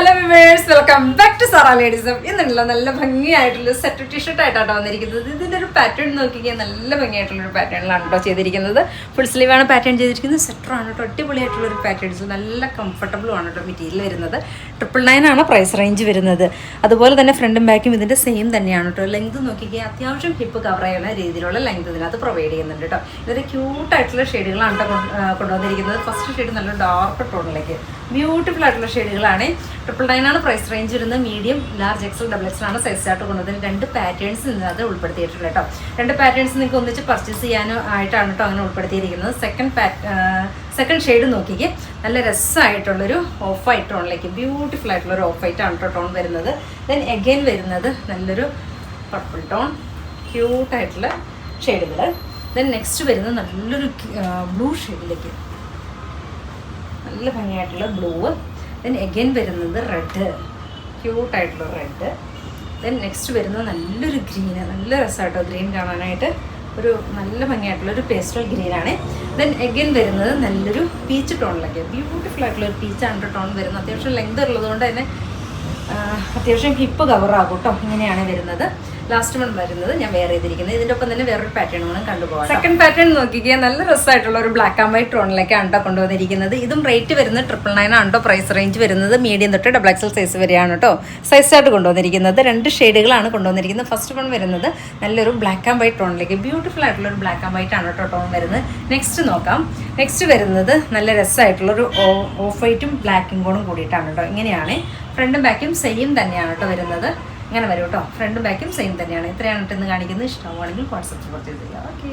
Hello viewers welcome back to Sarah ലേഡീസും ഇന്നുള്ള നല്ല ഭംഗിയായിട്ടുള്ള സെറ്റ് ടീഷർട്ട് ആയിട്ടാണ് വന്നിരിക്കുന്നത്. ഇതിന്റെ ഒരു പാറ്റേൺ നോക്കിക്കാൻ നല്ല ഭംഗിയായിട്ടുള്ള ഒരു പാറ്റേണിലാണ് കേട്ടോ ചെയ്തിരിക്കുന്നത്. ഫുൾ സ്ലീവാണ് പാറ്റേൺ ചെയ്തിരിക്കുന്നത്. സെറ്ററാണ് കേട്ടോ അടിപൊളിയായിട്ടുള്ള ഒരു പാറ്റേൺസ് നല്ല കംഫർട്ടബിളും ആണ് കേട്ടോ മെറ്റീരിയൽ വരുന്നത്. ട്രിപ്പിൾ നയൻ ആണ് പ്രൈസ് റേഞ്ച് വരുന്നത്. അതുപോലെ തന്നെ ഫ്രണ്ടും ബാക്കും ഇതിന്റെ സെയിം തന്നെയാണ് കേട്ടോ ലെങ്ത് നോക്കിക്കാൻ അത്യാവശ്യം ഹിപ്പ് കവർ ചെയ്യുന്ന രീതിയിലുള്ള ലെങ്ത് ഇതിനകത്ത് പ്രൊവൈഡ് ചെയ്യുന്നുണ്ട് കേട്ടോ ഇതിന്റെ ക്യൂട്ടായിട്ടുള്ള ഷെയ്ഡുകളാണ് കേട്ടോ കൊണ്ടുവന്നിരിക്കുന്നത്. ഫസ്റ്റ് ഷെയ്ഡ് നല്ല ഡാർക്ക് ടോണിലേക്ക് ബ്യൂട്ടിഫുൾ ആയിട്ടുള്ള ഷെയ്ഡുകളാണ്. ട്രിപ്പിൾ ആണ് പ്രൈസ് റേഞ്ച് വരുന്നത് medium large XL double XL ആണ് സൈസ് ചാർട്ട് കൊണ്ടുവന്നത്. രണ്ട് പാറ്റേൺസ് ഇതിനകത്ത് ഉൾപ്പെടുത്തിയിട്ടുണ്ട് കേട്ടോ. രണ്ട് പാറ്റേൺസ് നിങ്ങൾക്ക് ഒന്നിച്ച് പർച്ചേസ് ചെയ്യാനോ ആയിട്ടാണ് കേട്ടോ അങ്ങനെ ഉൾപ്പെടുത്തിയിരിക്കുന്നത്. സെക്കൻഡ് പാറ്റ് സെക്കൻഡ് ഷെയ്ഡ് നോക്കിക്ക്. നല്ല രസമായിട്ടുള്ളൊരു ഓഫ് വൈറ്റ് ടോണിലേക്ക് ബ്യൂട്ടിഫുൾ ആയിട്ടുള്ള ഒരു ഓഫ് വൈറ്റ് ആണ് കേട്ടോ ടോൺ വരുന്നത്. ദെൻ എഗെയിൻ വരുന്നത് നല്ലൊരു പർപ്പിൾ ടോൺ ക്യൂട്ടായിട്ടുള്ള ഷെയ്ഡുകൾ ദെൻ നെക്സ്റ്റ് വരുന്നത് നല്ലൊരു ബ്ലൂ ഷെയ്ഡിലേക്ക് നല്ല ഭംഗിയായിട്ടുള്ള ബ്ലൂ ദെൻ എഗെയിൻ വരുന്നത് റെഡ് ക്യൂട്ടായിട്ടുള്ള റെഡ് ദെൻ നെക്സ്റ്റ് വരുന്നത് നല്ലൊരു ഗ്രീന് നല്ല രസമായിട്ടോ ഗ്രീൻ കാണാനായിട്ട്. ഒരു നല്ല ഭംഗിയായിട്ടുള്ള ഒരു പേസ്റ്റൽ ഗ്രീനാണ് ദെൻ എഗെയിൻ വരുന്നത് നല്ലൊരു പീച്ച് ടോണിലൊക്കെ ബ്യൂട്ടിഫുൾ ആയിട്ടുള്ള ഒരു പീച്ച് അണ്ടർ ടോൺ വരുന്നത്. അത്യാവശ്യം ലെങ്ത് ഉള്ളതുകൊണ്ട് തന്നെ അത്യാവശ്യം ഹിപ്പ് കവറാകും കേട്ടോ ഇങ്ങനെയാണ് വരുന്നത്. ലാസ്റ്റ് വൺ വരുന്നത് ഞാൻ വേറെ ചെയ്തിരിക്കുന്നത്. ഇതിന്റെ ഒപ്പം തന്നെ വേറൊരു പാറ്റേൺ കൂടെ കണ്ടുപോകാം സെക്കൻഡ് പാറ്റേൺ നോക്കിക്കുക നല്ല രസമായിട്ടുള്ള ഒരു ബ്ലാക്ക് ആൻഡ് വൈറ്റ് ടോണിലേക്കാണ് കേട്ടോ കൊണ്ടുവന്നിരിക്കുന്നത്. ഇതും റേറ്റ് വരുന്നത് ട്രിപ്പിൾ നയൻ ആണ് പ്രൈസ് റേഞ്ച് വരുന്നത് മീഡിയം തൊട്ട് ഡബിൾ എക്സൽ സൈസ് വരെയാണ് കേട്ടോ സൈസ് ആയിട്ട് കൊണ്ടുവന്നിരിക്കുന്നത്. രണ്ട് ഷെയ്ഡുകളാണ് കൊണ്ടുവന്നിരിക്കുന്നത്. ഫസ്റ്റ് വൺ വരുന്നത് നല്ലൊരു ബ്ലാക്ക് ആൻഡ് വൈറ്റ് ടോണിലേക്ക് ബ്യൂട്ടിഫുൾ ആയിട്ടുള്ള ഒരു ബ്ലാക്ക് ആൻഡ് വൈറ്റ് ആണ് കേട്ടോ ടോൺ വരുന്നത്. നെക്സ്റ്റ് നോക്കാം. നെക്സ്റ്റ് വരുന്നത് നല്ല രസമായിട്ടുള്ള ഒരു ഓഫ് വൈറ്റും ബ്ലാക്കും കൂടെ കൂടിയിട്ടാണ് കേട്ടോ ഇങ്ങനെയാണ് ഫ്രണ്ടും ബാക്കും സെയിം തന്നെയാണ് കേട്ടോ വരുന്നത്. ഇങ്ങനെ വരും കേട്ടോ. ഫ്രണ്ടും ബാക്കും സെയിം തന്നെയാണ്. ഇത്രയാണ് ഇട്ടെന്ന് കാണിക്കുന്നത്. ഇഷ്ടമാണെങ്കിൽ വാട്സപ്പ് ചെയ്യാം ഓക്കെ